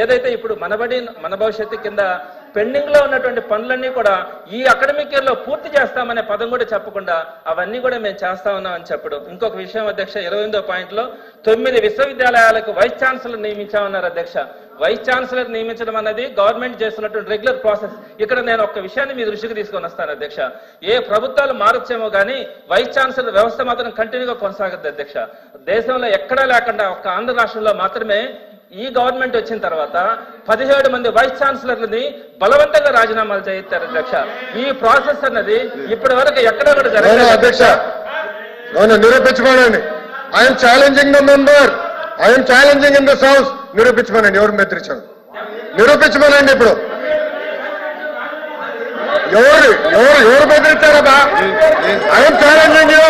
ఏదైతే ఇప్పుడు మనబడి మన భవిష్యత్తు కింద పెండింగ్లో ఉన్నటువంటి పనులన్నీ కూడా ఈ అకాడమిక్ ఇయర్లో పూర్తి చేస్తామనే పదం కూడా చెప్పకుండా అవన్నీ కూడా మేము చేస్తా ఉన్నామని చెప్పడం. ఇంకొక విషయం అధ్యక్ష ఇరవై ఎనిమిదో పాయింట్లో తొమ్మిది విశ్వవిద్యాలయాలకు వైస్ ఛాన్సలర్ నియమించామన్నారు అధ్యక్ష. వైస్ ఛాన్సలర్ నియమించడం అనేది గవర్నమెంట్ చేస్తున్నటువంటి రెగ్యులర్ ప్రాసెస్. ఇక్కడ నేను ఒక విషయాన్ని మీ దృష్టికి తీసుకొని వస్తాను అధ్యక్ష. ఏ ప్రభుత్వాలు మారొచ్చేమో కానీ వైస్ ఛాన్సలర్ వ్యవస్థ మాత్రం కంటిన్యూగా కొనసాగుద్ది అధ్యక్ష. దేశంలో ఎక్కడా లేకుండా ఒక్క ఆంధ్ర రాష్ట్రంలో మాత్రమే ఈ గవర్నమెంట్ వచ్చిన తర్వాత పదిహేడు మంది వైస్ ఛాన్సలర్లని బలవంతంగా రాజీనామాలు చేయిస్తారు అధ్యక్ష. ఈ ప్రాసెస్ అన్నది ఇప్పటి వరకు ఎక్కడ కూడా జరగలేదు అధ్యక్ష. నిరూపించుకోనండి I'm challenging the member I'm challenging in this house నిరూపించుకోనండి ఎవరు బెదిరించారు. నిరూపించుకోనండి ఇప్పుడు. ఎవరు ఎవరు ఎవరు బెదిరించారబ్బా I'm challenging you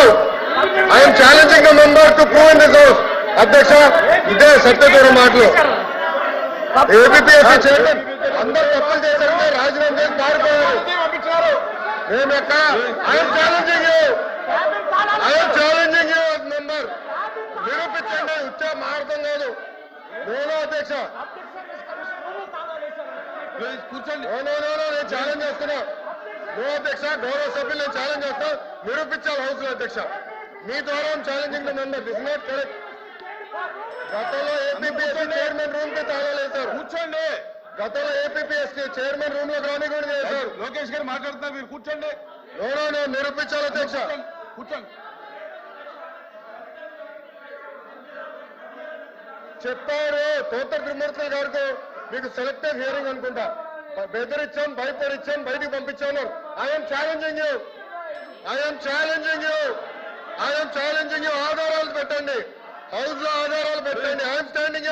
I'm challenging the member to prove in this house అధ్యక్ష ఇదే సత్యదూరం మాటలు. ఏపీఎస్సీ చైర్మన్ అందరు తప్పులు చేశారంటే రాజీనామా చేసి పారిపోయారు. మేము ఎక్కడ I'm challenging you I'm challenging you member నిరూపించండి ఉచ్చ మారతం కాదు నేను అధ్యక్ష. కూర్చోండి. నేను ఛాలెంజ్ చేస్తున్నా. నో అధ్యక్ష గౌరవ సభ్యులు నేను ఛాలెంజ్ చేస్తా. నిరూపించాలి హౌస్లో అధ్యక్ష. మీ ద్వారా challenging member this not correct గతంలో ఏపీఎస్సీ చైర్మన్ రూమ్కి తాళాలు వేశారు. కూర్చోండి. గతంలో ఏపీఎస్సీ చైర్మన్ రూమ్లో రాని కూడా చేశారు లోకేష్ గారు మాట్లాడుతున్నారు మీరు కూర్చోండి. నో నో నో నిరూపించాలి అధ్యక్ష. కూర్చోండి. చెప్పారు తోట త్రిమూర్తుల గారికి మీకు సెలెక్టివ్ హియరింగ్ అనుకుంటా. బ- బెదిరించాం భయపడిచ్చాం బయటికి పంపించాను I'm challenging you I'm challenging you I'm challenging you ఆధారాలు పెట్టండి. హౌస్లో ఆధారాలు పెట్టండి. ఐఎమ్ స్టాండింగ్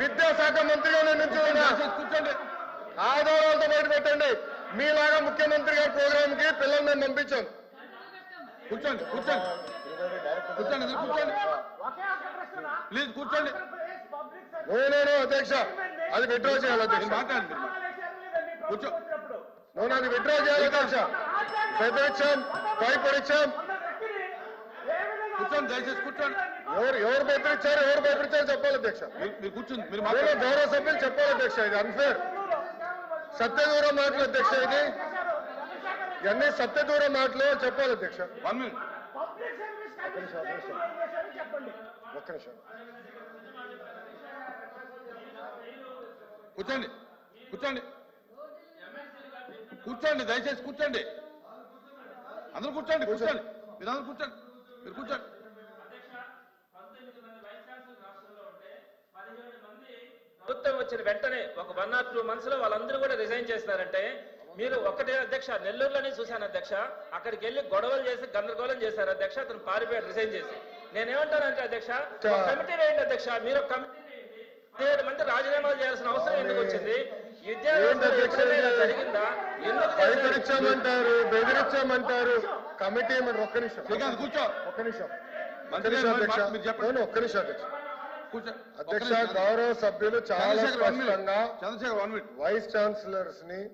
విద్యాశాఖ మంత్రిగా నేను కూర్చోండి. ఆధారాలతో బయట పెట్టండి. మీలాగా ముఖ్యమంత్రి గారి ప్రోగ్రామ్కి పిల్లల్ని మేము పంపించాం. కూర్చోండి కూర్చోండి. కూర్చోండి కూర్చోండి. ప్లీజ్ కూర్చోండి. నేనేనో అధ్యక్ష. అది విత్డ్రా చేయాలి అధ్యక్ష. మాట్లాడండి. కూర్చో. నేను అది విత్డ్రా చేయాలి అధ్యక్ష. బెదిరించాం భయపడిచ్చాం. కూర్చోండి దయచేసి కూర్చోండి. ఎవరు ఎవరు బెదిరించారు ఎవరు బెదిరించారు చెప్పాలి అధ్యక్ష. మీరు కూర్చోండి మీరు నేను మాట్లాడండి. గౌరవ సభ్యులు చెప్పాలి అధ్యక్ష ఇది అన్ఫేర్ సత్యదూరం మాటలు అధ్యక్ష ఇది. ఇవన్నీ సత్యదూరం మాటలు చెప్పాలి అధ్యక్ష. One minute. ఒక్క నిమిషం. కూర్చోండి కూర్చోండి. కూర్చోండి దయచేసి కూర్చోండి. అందరూ కూర్చోండి కూర్చోండి. మీరు అందరూ కూర్చోండి మీరు కూర్చోండి. ప్రభుత్వం వచ్చిన వెంటనే ఒక వన్ ఆర్ టూ మంత్స్లో వాళ్ళందరూ కూడా రిజైన్ చేస్తారంటే మీరు ఒకటే అధ్యక్ష నెల్లూరులోనే చూశాను అధ్యక్ష అక్కడికి వెళ్ళి గొడవలు చేసి గందరగోళం చేశారు అధ్యక్ష అతను పారిపోయాడు రిజైన్ చేసి. నేనేమంటానంటే అధ్యక్ష కమిటీ వేయండి అధ్యక్ష మీరు ఒక కమిటీ పదిహేడు మంది రాజీనామాలు చేయాల్సిన అవసరం ఎందుకు వచ్చింది? భయపడించామంటారు బెదిరించామంటారు. కమిటీ మరి ఒక్క నిమిషం. కూర్చో. ఒక్క నిమిషం. ఒక్క మంత్రి నిమిషం గారు అధ్యక్ష. మీరు చెప్పండి. నేను ఒక్క నిమిషం అధ్యక్ష. అధ్యక్ష. గౌరవ సభ్యులు చాలా స్పష్టంగా వైస్ ఛాన్సలర్స్ని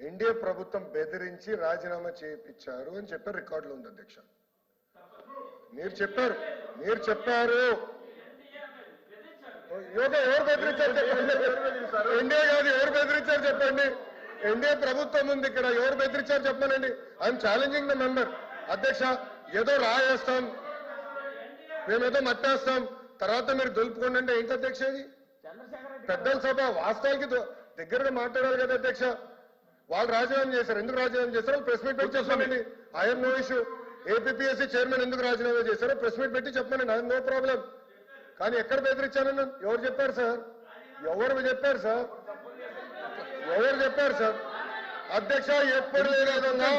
ఎన్డీఏ ప్రభుత్వం బెదిరించి రాజీనామా చేయించారు అని చెప్పి రికార్డులో ఉంది అధ్యక్ష. మీరు చెప్పారు. మీరు చెప్పారు. యోగా ఎవరు బెదిరించారు చెప్పండి. ఎన్డీఏ కాదు ఎవరు బెదిరించారు చెప్పండి. ఎన్డీఏ ప్రభుత్వం ఉంది ఇక్కడ ఎవరు బెదిరించారు చెప్పానండి. ఐఎమ్ ఛాలెంజింగ్ ద మెంబర్ అధ్యక్ష ఏదో రాయేస్తాం. మేమేదో మట్టేస్తాం. తర్వాత మీరు దులుపుకోండి అంటే ఏంటి అధ్యక్ష ఇది? పెద్దల సభ వాస్తవానికి దగ్గరగా మాట్లాడాలి కదా అధ్యక్ష. వాళ్ళు రాజీనామా చేశారు. ఎందుకు రాజీనామా చేశారో? ప్రెస్ మీట్ పెట్టి చెప్పానండి I'm no issue. APSC chairman ఎందుకు రాజీనామా చేశారో? ప్రెస్ మీట్ పెట్టి చెప్పానండి ఐఎమ్ నో ప్రాబ్లం. కానీ ఎక్కడ బెదిరించానని ఎవరు చెప్పారు సార్? ఎవరు చెప్పారు సార్? ఎవరు చెప్పారు సార్? అధ్యక్ష ఎప్పుడు లేని విధంగా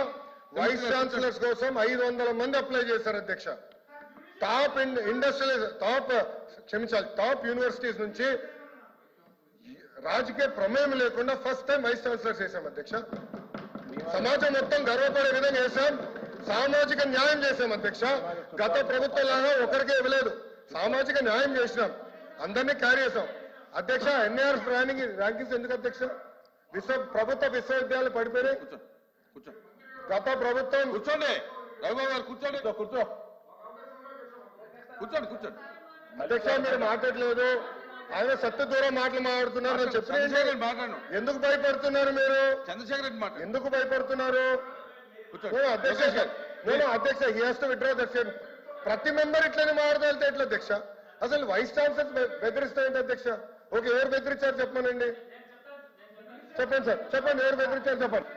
వైస్ ఛాన్సలర్స్ కోసం ఐదు వందల మంది అప్లై చేశారు అధ్యక్ష. టాప్ ఇండస్ట్రియల్ టాప్ క్షమించాలి టాప్ యూనివర్సిటీస్ నుంచి రాజకీయ ప్రమేయం లేకుండా ఫస్ట్ టైం వైస్ ఛాన్సలర్ చేశాం అధ్యక్ష. సమాజం మొత్తం గర్వపడే విధంగా చేశాం. సామాజిక న్యాయం చేశాం అధ్యక్ష. గత ప్రభుత్వం లాగా ఒకరికే ఇవ్వలేదు. సామాజిక న్యాయం చేసినాం. అందరినీ క్యారీ చేశాం. అధ్యక్ష ఎన్ఏఆర్ ర్యాంకింగ్ ర్యాంకింగ్స్ ఎందుకు అధ్యక్ష? విశ్వ ప్రభుత్వ విశ్వవిద్యాలయాలు పడిపోయినాయి. కూర్చో కూర్చో. గత ప్రభుత్వం కూర్చోండి. రవిబాబు గారు కూర్చోండి. కూర్చో. కూర్చోండి కూర్చోండి. అధ్యక్ష మీరు మాట్లాడలేదు ఆయన సత్య దూరం మాటలు మాట్లాడుతున్నారు. నేను చెప్పిన మాట్లాడు ఎందుకు భయపడుతున్నారు మీరు? చంద్రశేఖర్ రెడ్డి మాట్లాడు. ఎందుకు భయపడుతున్నారు? అధ్యక్ష నేను అధ్యక్ష he has to the state ప్రతి మెంబర్ ఇట్లనే మాట్లాడితే ఎట్లా అధ్యక్ష? అసలు వైస్ ఛాన్సలర్ బెదిరిస్తాయంటే అధ్యక్ష? ఓకే ఎవరు బెదిరించారు చెప్పమనండి? చెప్పండి సార్ చెప్పండి ఎవరు బెదిరించారు చెప్పండి.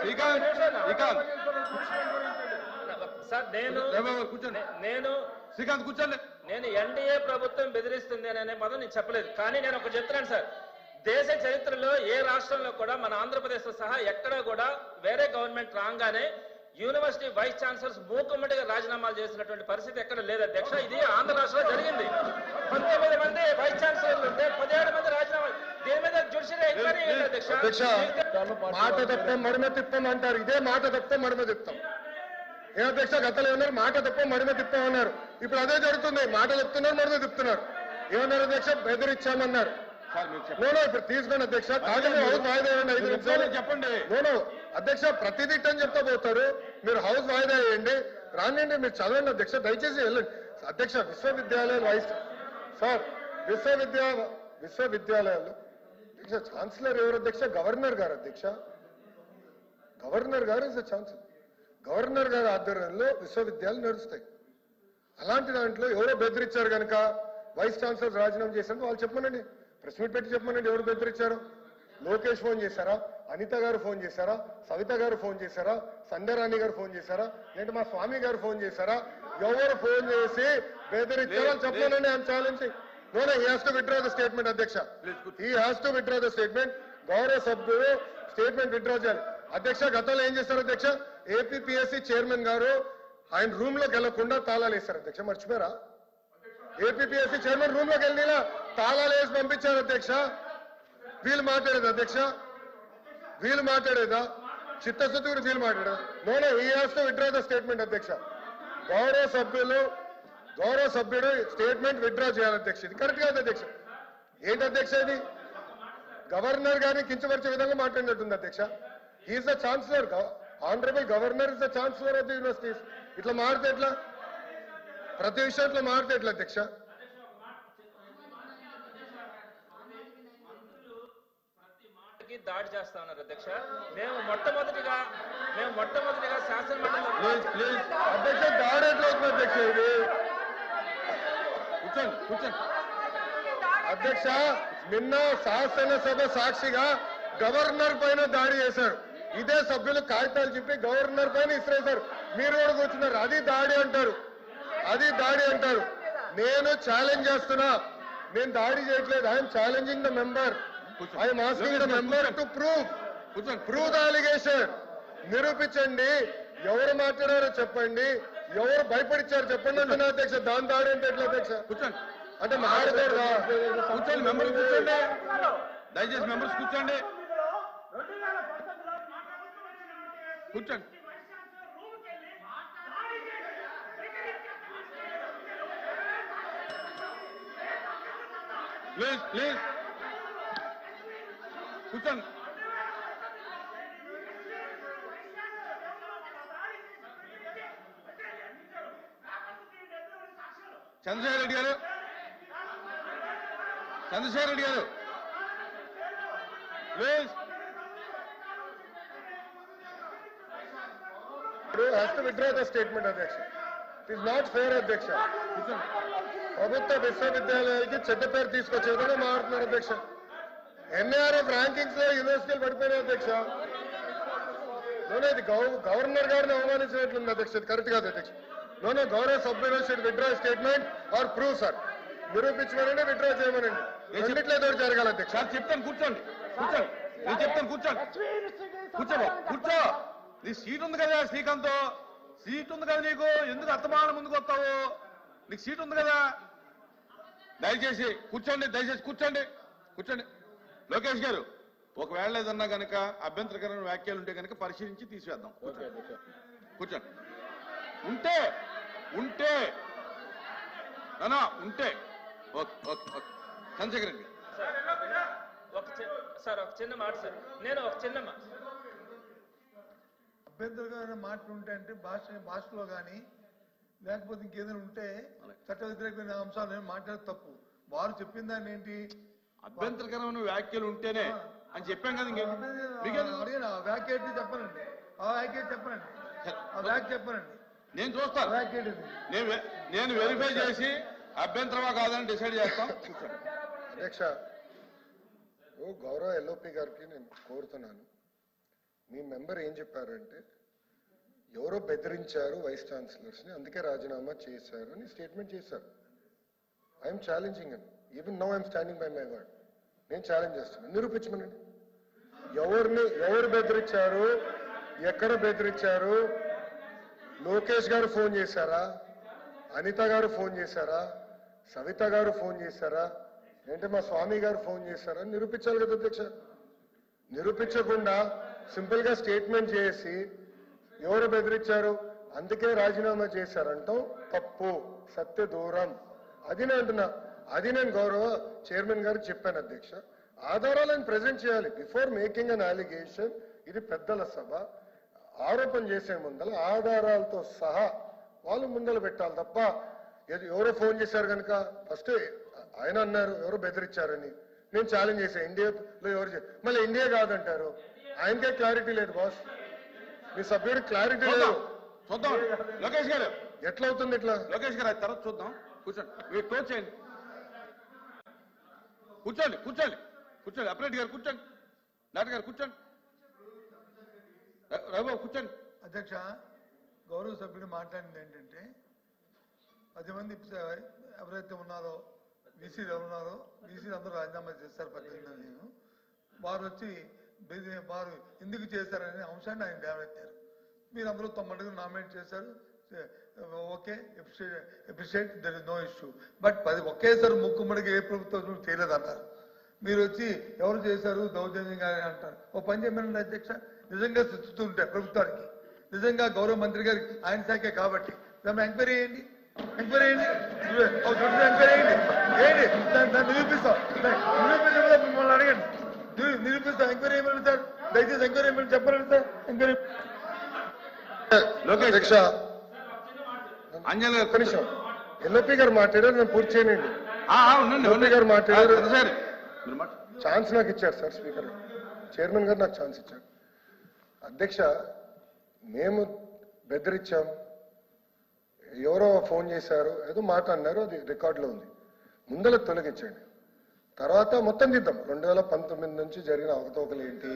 శ్రీకాంత్ శ్రీకాంత్. సార్ నేను కూర్చోండి. నేను శ్రీకాంత్ కూర్చోండి. నేను ఎన్డీఏ ప్రభుత్వం బెదిరిస్తుంది అని అనే పదం నేను చెప్పలేదు. కానీ నేను ఒక చెప్తున్నాను సార్. దేశ చరిత్రలో ఏ రాష్ట్రంలో కూడా మన ఆంధ్రప్రదేశ్ సహా ఎక్కడా కూడా వేరే గవర్నమెంట్ రాగానే యూనివర్సిటీ వైస్ ఛాన్సలర్స్ మూకుమ్మడిగా రాజీనామాలు చేసినటువంటి పరిస్థితి ఎక్కడ లేదు. అధ్యక్ష ఇది ఆంధ్ర రాష్ట్రంలో జరిగింది. పంతొమ్మిది మంది వైస్ ఛాన్సలర్లు ఉంటే పదిహేడు మంది రాజీనామాలు దీని మీద ఎంక్వైరీ అధ్యక్ష? మాట తప్ప మడిమ తిప్పం అంటారు ఇదే మాట తప్ప మడిమ తిప్తాం ఏ అధ్యక్ష గతంలో ఏమన్నారు? మాట తప్ప మడిమ తిప్పాం అన్నారు ఇప్పుడు అదే జరుగుతుంది. మాట చెప్తున్నారు మడిమ తిప్పుతున్నారు. ఏమన్నారు అధ్యక్ష? నోనో ఇప్పుడు తీసుకోండి అధ్యక్ష. హౌస్ ఐదు నిమిషాలు? చెప్పండి నోనో అధ్యక్ష ప్రతిదీ అని చెప్తా పోతారు. మీరు హౌస్ వాయిదా వేయండి. రానండి మీరు చదవండి అధ్యక్ష. దయచేసి వెళ్ళండి. అధ్యక్ష విశ్వవిద్యాలయాలు వైస్ సార్ విశ్వవిద్యా విశ్వవిద్యాలయాలు. అధ్యక్ష ఛాన్సలర్ ఎవరు అధ్యక్ష? గవర్నర్ గారు అధ్యక్ష. గవర్నర్ గారు ఇస్ ఛాన్సలర్. గవర్నర్ గారి ఆధ్వర్యంలో విశ్వవిద్యాలయాలు నడుస్తాయి. అలాంటి దాంట్లో ఎవరో బెదిరించారు కనుక వైస్ ఛాన్సలర్ రాజీనామా చేశారు వాళ్ళు చెప్పమనండి. ప్రెస్ మీట్ పెట్టి చెప్పమనండి ఎవరు బెదిరించారు లోకేష్ ఫోన్ చేశారా? అనిత గారు ఫోన్ చేశారా? సవిత గారు ఫోన్ చేశారా? సంధ్యారాణి గారు ఫోన్ చేశారా? లేదంటే మా స్వామి గారు ఫోన్ చేశారా? ఎవరు ఫోన్ చేసి బెదిరించారో చెప్పమనండి I'm challenging. No he has to withdraw the statement అధ్యక్ష. He has to withdraw the statement గౌరవ సభ్యుడు స్టేట్మెంట్ విత్డ్రా చేయాలి. అధ్యక్ష గతంలో ఏం చేశారు అధ్యక్ష? ఏపీపీఎస్సీ చైర్మన్ గారు ఆయన రూమ్లోకి వెళ్ళకుండా తాళాలు వేశారు అధ్యక్ష. మర్చిపోయారా? ఏపీపీఎస్సీ చైర్మన్ రూమ్లోకి వెళ్ళినా తాళాలు వేసి పంపించారు అధ్యక్ష. వీళ్ళు మాట్లాడేది అధ్యక్ష? వీళ్ళు మాట్లాడేదా? చిత్తశుద్ధి గురించి వీళ్ళు మాట్లాడేదా నోనే ఈ విత్డ్రా ద స్టేట్మెంట్ అధ్యక్ష. గౌరవ సభ్యులు గౌరవ సభ్యుడు స్టేట్మెంట్ విత్డ్రా చేయాలి అధ్యక్ష. ఇది కరెక్ట్ కాదు అధ్యక్ష. ఏంటి అధ్యక్ష ఇది? గవర్నర్ గారిని కించపరిచే విధంగా మాట్లాడినట్టుంది అధ్యక్ష. Is the chancellor honourable governor is the chancellor of the universities ఇట్లా మారితే ఎట్లా? ప్రతి విషయంలో మారితే ఎట్లా అధ్యక్ష? దాడి చేస్తా ఉన్నారు అధ్యక్ష. మేము మొట్టమొదటిగా మేము మొట్టమొదటిగా ప్లీజ్ అధ్యక్ష దాడి ఎట్లా అవుతుంది అధ్యక్ష ఇది? కూర్చోండి కూర్చోండి. అధ్యక్ష నిన్న శాసనసభ సాక్షిగా గవర్నర్ పైన దాడి చేశారు. ఇదే సభ్యులు కాగితాలు చెప్పి గవర్నర్ పైన ఇసిరేశారు. మీరు కూడా కూర్చున్నారు. అది దాడి అంటారు. అది దాడి అంటారు. నేను ఛాలెంజ్ చేస్తున్నా. నేను దాడి చేయట్లేదు. I'm challenging the member I'm asking the member to prove prove the allegation నిరూపించండి. ఎవరు మాట్లాడారో చెప్పండి. ఎవరు భయపడిచ్చారు చెప్పండి అంటున్నా అధ్యక్ష. దాని దాడి అంటే ఎట్లా అధ్యక్ష? కూర్చోండి అంటే మాట్లాడతారు? కూర్చోండి. మెంబర్స్ కూర్చోండి. దయచేసి మెంబర్స్ కూర్చోండి. కూర్చోండి. Please please. కూర్చోండి. Chandrashekar Reddy garu. Chandrashekar Reddy garu. Please. Has to withdraw the statement అధ్యక్ష ఇట్ ఇస్ నాట్ ఫేర్ అధ్యక్ష కూర్చోండి ప్రభుత్వ విశ్వవిద్యాలయాలకి చెడ్డ పేరు తీసుకొచ్చే విధంగా మారుతున్నారు అధ్యక్ష ఎన్ఏఆర్ఎఫ్ ర్యాంకింగ్స్లో యూనివర్సిటీలు పడిపోయినాయి అధ్యక్ష నోనో ఇది గవ- గవర్నర్ గారిని అవమానించినట్లుంది అధ్యక్ష ఇది కరెక్ట్ కాదు అధ్యక్ష నోనో గౌరవ సభ్యులు should withdraw statement or prove sir నిరూపించమనండి withdraw చేయమనండి. రెండిట్లో ఏదో ఒకటి జరగాలి అధ్యక్ష చెప్తాను కూర్చోండి. కూర్చోండి. నేను చెప్తాను కూర్చోండి. కూర్చో బాబు, కూర్చో నీ సీట్ ఉంది కదా శ్రీకాంత్? సీట్ ఉంది కదా నీకు? ఎందుకు అత్తమానం ముందుకు వస్తావు? నీకు సీట్ ఉంది కదా? దయచేసి కూర్చోండి దయచేసి కూర్చోండి కూర్చోండి. లోకేష్ గారు ఒకవేళ ఏదన్నా కనుక అభ్యంతరకరమైన వ్యాఖ్యలు ఉంటే కనుక పరిశీలించి తీసివేద్దాం. కూర్చోండి. కూర్చోండి. ఉంటే ఉంటే. నానా ఉంటే. Okay okay okay. చంద్రశేఖర్ చి- సార్ ఒక చిన్న మాట సార్. నేను ఒక చిన్న మా- అభ్యంతరకరమైన మాటలు ఉంటాయంటే భాష భాషలో కానీ లేకపోతే ఇంకేదైనా ఉంటే చట్ట వ్యతిరేకమైన అంశాలు నేను మాట్లాడే తప్పు. వారు చెప్పిన దాన్ని ఏంటి? అభ్యంతరకరమైన వ్యాఖ్యలు ఉంటేనే అని చెప్పాం కదా అడిగిన వ్యాఖ్య చెప్పనండి. ఆ వ్యాఖ్య చెప్పనండి. ఆ వ్యాఖ్య చెప్పనండి. నేను చూస్తాను నేను నేను వెరిఫై చేసి అభ్యంతరమా కాదని డిసైడ్ చేస్తాం. అధ్యక్ష ఓ గౌరవ ఎల్ఓపి గారికి నేను కోరుతున్నాను. మీ మెంబర్ ఏం చెప్పారంటే ఎవరో బెదిరించారు వైస్ ఛాన్సలర్స్ని అందుకే రాజీనామా చేశారు అని స్టేట్మెంట్ చేశారు. ఐఎమ్ ఛాలెంజింగ్ అని even no I'm standing by my word నేను ఛాలెంజ్ చేస్తున్నాను. నిరూపించమనండి ఎవరిని ఎవరు బెదిరించారు? ఎక్కడ బెదిరించారు? లోకేష్ గారు ఫోన్ చేశారా? అనిత గారు ఫోన్ చేశారా? సవిత గారు ఫోన్ చేశారా? ఏంటంటే మా స్వామి గారు ఫోన్ చేశారా? అని నిరూపించాలి కదా అధ్యక్ష. నిరూపించకుండా సింపుల్గా స్టేట్మెంట్ చేసి ఎవరు బెదిరించారు? అందుకే రాజీనామా చేశారంటాం తప్పు సత్య దూరం. అది నేను అంటున్నా. అది నేను గౌరవ చైర్మన్ గారు చెప్పాను అధ్యక్ష. ఆధారాలను ప్రజెంట్ చేయాలి. బిఫోర్ మేకింగ్ అన్ అలిగేషన్ ఇది పెద్దల సభ. ఆరోపణ చేసే ముందల ఆధారాలతో సహా వాళ్ళు ముందల పెట్టాలి తప్ప ఎవరో ఫోన్ చేశారు కనుక ఫస్ట్ ఆయన అన్నారు ఎవరో బెదిరించారని. నేను ఛాలెంజ్ చేశాను ఇండియాలో ఎవరు మళ్ళీ ఇండియా కాదంటారు. ఆయనకే క్లారిటీ లేదు బాస్ మీ సభ్యుడికి క్లారిటీ లేదు. చూద్దాం. లోకేష్ గారు. ఎట్లా అవుతుంది ఇట్లా? లోకేష్ గారు అది తర్వాత చూద్దాం. కూర్చోండి. మీరు క్లోజ్ చేయండి. కూర్చోండి కూర్చోండి. కూర్చోండి. అప్రెడ్ గారు కూర్చోండి. డాక్టర్ గారు కూర్చోండి. రఘుబాబు కూర్చోండి. అధ్యక్ష గౌరవ సభ్యుడు మాట్లాడింది ఏంటంటే పది మంది ఎవరైతే ఉన్నారో బీసీలు ఎవరు ఉన్నారో బీసీలు అందరూ రాజీనామా చేస్తారు పద్దెనిమిది మంది నేను వారు వచ్చి వారు ఎందుకు చేశారనే అంశాన్ని ఆయన లేవనెత్తారు మీరు అందరూ తొమ్మిది నామినేట్ చేశారు. Okay appreciate there is no issue. But పది ఒకేసారి ముక్కుమడికి ఏ ప్రభుత్వం చేయలేదన్నారు మీరు వచ్చి ఎవరు చేశారు? దౌర్జన్యంగా అంటారు. ఓ పని చెప్పిన అధ్యక్ష. నిజంగా ఉంటే ప్రభుత్వానికి. నిజంగా గౌరవ మంత్రి గారికి ఆయన శాఖే కాబట్టి. దాన్ని ఎంక్వైరీ చేయండి. ఎంక్వైరీ చేయండి. ఎంక్వైరీ చేయండి. ఏంటి దాన్ని దాన్ని నిరూపిస్తాం. దాన్ని మిమ్మల్ని అడగండి. నిరూపిస్తాం ఎంక్వైరీ చేయమని సార్. దయచేసి ఎంక్వైరీ చేయమని చెప్పండి సార్. ఎంక్వైరీ లోకేష్ అధ్యక్ష అంజన్ గారు నిమిషం. ఎల్ఓపి గారు మాట్లాడారు నేను పూర్తి చేయనండి. ఉండండి గారు మాట్లాడారు. ఛాన్స్ నాకు ఇచ్చారు సార్ స్పీకర్. చైర్మన్ గారు నాకు ఛాన్స్ ఇచ్చారు. అధ్యక్ష మేము బెదిరించాం. ఎవరో ఫోన్ చేశారు ఏదో మాట అన్నారు అది రికార్డులో ఉంది. ముందల తొలగించండి. తర్వాత మొత్తం తీద్దాం. రెండు వేల పంతొమ్మిది నుంచి జరిగిన అవకతవకలు ఏంటి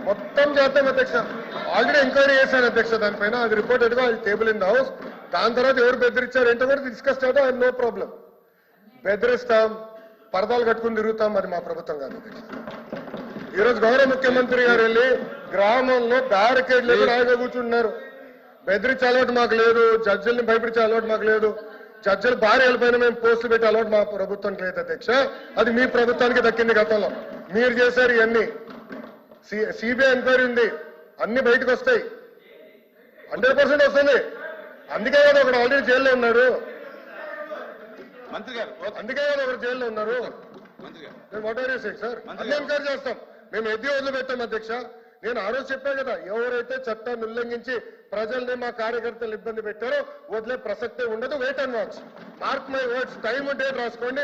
మొత్తం చేద్దాం అధ్యక్ష. ఆల్రెడీ ఎంక్వైరీ చేశాను అధ్యక్ష. దానిపైన అది రిపోర్ట్ ఎదుగు అది టేబుల్ ఇన్ ద హౌస్ దాని తర్వాత ఎవరు బెదిరించారు ఏంటో కూడా డిస్కస్ చేద్దాం. ఐ నో ప్రాబ్లం బెదిరిస్తాం. పరదాలు కట్టుకుని తిరుగుతాం. అది మా ప్రభుత్వం కాదు అధ్యక్ష. ఈరోజు గౌరవ ముఖ్యమంత్రి గారు వెళ్ళి గ్రామంలో బ్యారికేడ్ లేదు రాయిగా కూర్చుంటున్నారు. బెదిరించే అలవాటు మాకు లేదు. జడ్జిల్ని భయపించే అలవాటు మాకు లేదు. జడ్జిలు భార్యల పైన మేము పోస్టులు పెట్టే అలవాటు మా ప్రభుత్వానికి లేదు అధ్యక్ష. అది మీ ప్రభుత్వానికి దక్కింది గతంలో. మీరు చేశారు ఇవన్నీ. సిబిఐ ఎంక్వైరీ ఉంది. అన్ని బయటకు వస్తాయి. హండ్రెడ్ పర్సెంట్ వస్తుంది. అందుకే కదా ఒకడు ఆల్రెడీ జైల్లో ఉన్నాడు. మంత్రి గారు ఓకే. అందుకే కదా ఒకరు జైల్లో ఉన్నారు. మేము వాట్ ఆర్ సార్? అన్ని ఎంక్వైరీ చేస్తాం. మేము ఎద్ది వదిలిపెట్టాం అధ్యక్ష? నేను ఆ రోజు కదా ఎవరైతే చట్టాన్ని ఉల్లంఘించి ప్రజల్ని మా కార్యకర్తలు ఇబ్బంది పెట్టారో వదిలే ప్రసక్తే ఉండదు wait and watch mark my words time date రాసుకోండి.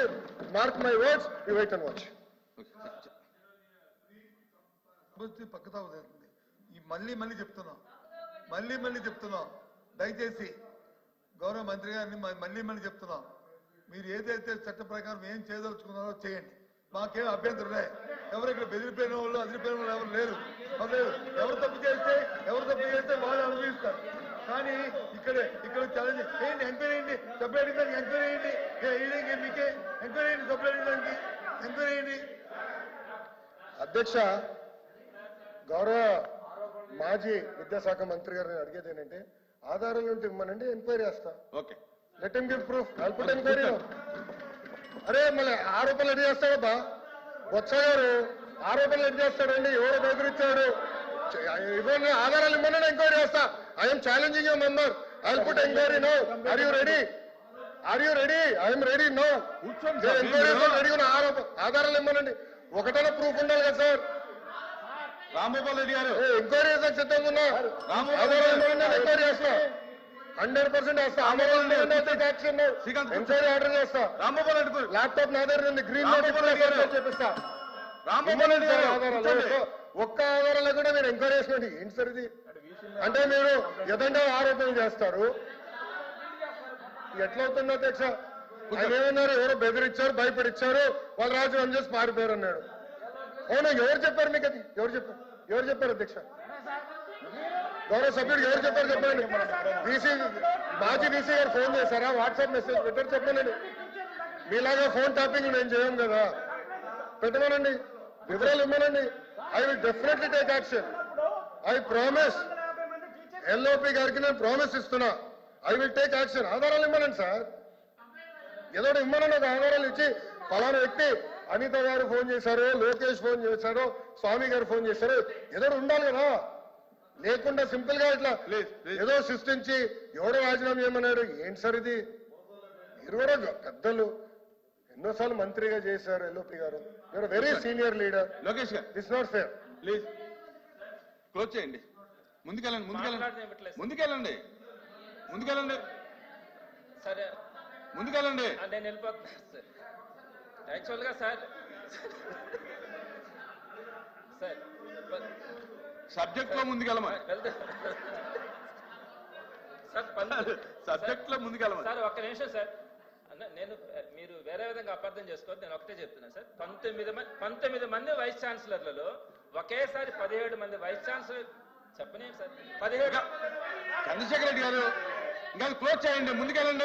Mark my words you wait and watch okay. ఈ మళ్ళీ మళ్ళీ చెప్తున్నాం. మళ్ళీ మళ్ళీ చెప్తున్నాం. దయచేసి గౌరవ మంత్రి గారిని మళ్ళీ మళ్ళీ చెప్తున్నాం. మీరు ఏదైతే చట్ట ప్రకారం ఏం చేయదలుచుకున్నారో చేయండి. మాకేం అభ్యంతరం లే. ఎవరు ఇక్కడ బెదిరిపోయిన వాళ్ళు అదిరిపోయిన వాళ్ళు ఎవరు లేరు. ఎవరు లేరు. ఎవరు తప్పు చేస్తే ఎవరు తప్పు చేస్తే వాళ్ళు అనుభవిస్తారు. కానీ ఇక్కడ ఇక్కడ ఛాలెంజ్ ఏంటి? ఎంక్వైరీ చేయండి సపరేట్ దానికి ఎంక్వైరీ ఏ, ఈయనకి మీకే? ఎంక్వైరీ చేయండి సపరేట్ దానికి? ఎంక్వైరీ చేయండి అధ్యక్ష గౌరవ మాజీ విద్యాశాఖ మంత్రి గారిని అడిగేది ఏంటంటే ఆధారాలు ఉంటే ఇవ్వమనండి ఎంక్వైరీ చేస్తా. Okay. Let him give proof I'll put enquiry అరే మళ్ళీ ఆరోపణలు ఎన్ని చేస్తాడబ్బా బొత్స గారు ఆరోపణలు ఎన్ని చేస్తాడండి? ఎవరు బెదిరించాడు? ఇవ్వండి ఆధారాలు ఇవ్వమని ఎంక్వైరీ చేస్తా. I'm challenging you member I'll put enquiry no are you ready are you ready I'm ready no enquiry ready ఉన్న ఆరోప ఆధారాలు ఇవ్వమనండి ఒకటైనా ప్రూఫ్ ఉండాలి కదా సార్. రాంగోపాల్ రెడ్డి గారు. ఎంక్వైరీ చేసే సిద్ధంగా ఉన్నా. ఎంక్వైరీ చేస్తా. హండ్రెడ్ పర్సెంట్ వేస్తా. ఎంక్వైరీ ఆర్డర్ చేస్తా? రామ్మోహన్ రెడ్డి గారు ల్యాప్టాప్ నా దగ్గర ఉంది గ్రీన్ రామ్మోహన్ రెడ్డి గారు. చేపిస్తా రామ్మోహన్ రెడ్డి గారు ఆధారాలు. కూర్చోండి. ఒక్క ఆధారాలు కూడా మీరు ఎంక్వైరీ చేసినట్టు ఏంటి సార్ ఇది? అంటే మీరు ఎదంగా ఆరోపణలు చేస్తారు. ఎట్లా అవుతుంది అధ్యక్ష ఆయన ఏమన్నారు? ఎవరో బెదిరించారు భయపడిచ్చారు. వాళ్ళ రాజు చేసి మారిపోయారు అన్నాడు. అవునా? ఎవరు చెప్పారు మీకు అది? ఎవరు చెప్పారు? ఎవరు చెప్పారు అధ్యక్ష? గౌరవ సభ్యుడు ఎవరు చెప్పారు చెప్పండి. డీసీ మాజీ డీసీ గారు ఫోన్ చేశారా? వాట్సాప్ మెసేజ్ పెట్టారు? చెప్పండి మీలాగా ఫోన్ టాపింగ్ నేను చేయం కదా. పెట్టమనండి. వివరాలు ఇవ్వనండి I will definitely take action I promise LOP గారికి నేను ప్రామిస్ ఇస్తున్నా. ఐ విల్ టేక్ యాక్షన్ ఆధారాలు ఇవ్వనండి సార్. ఏదో ఒకటి ఇమ్మనండి. ఒక ఆధారాలు ఇచ్చి ఫలానా వ్యక్తి అనిత గారు ఫోన్ చేశారు లోకేష్ ఫోన్ చేశారు స్వామి గారు ఫోన్ చేశారు ఏదో ఉండాలి కదా. లేకుండా సింపుల్గా ఇట్లా. ఏదో సృష్టించి ఎవడో రాజీనామా చేయమన్నాడు ఏంటి సార్ ఇది? మీరు కూడా పెద్దలు ఎన్నోసార్లు మంత్రిగా చేశారు LOP garu. You're very senior leader Lokesh garu. This not fair please. Close చేయండి. ముందుకెళ్ళండి ముందుకెళ్ళండి. ముందుకెళ్ళండి. ముందుకెళ్ళండి. సరే. ముందుకెళ్ళండి. నేను వెళ్ళిపోతున్నా సార్. యాక్చువల్గా సార్. సార్. సబ్జెక్ట్లో ముందుకెళ్ళమని సబ్జెక్ట్లో ముందుకెళ్ళమని సార్ ఒక్క నిమిషం సార్. అన్న నేను మీరు వేరే విధంగా అపార్థం చేసుకోవద్దు నేను ఒకటే చెప్తున్నా సార్. పంతొమ్మిది మంది పంతొమ్మిది మంది వైస్ ఛాన్సలర్లలో ఒకేసారి పదిహేడు మంది వైస్ ఛాన్సలర్ చెప్పనే సార్? పదిహేడు చంద్రశేఖర్ రెడ్డి గారు ఇంకా క్లోజ్ చేయండి ముందుకెళ్ళండి.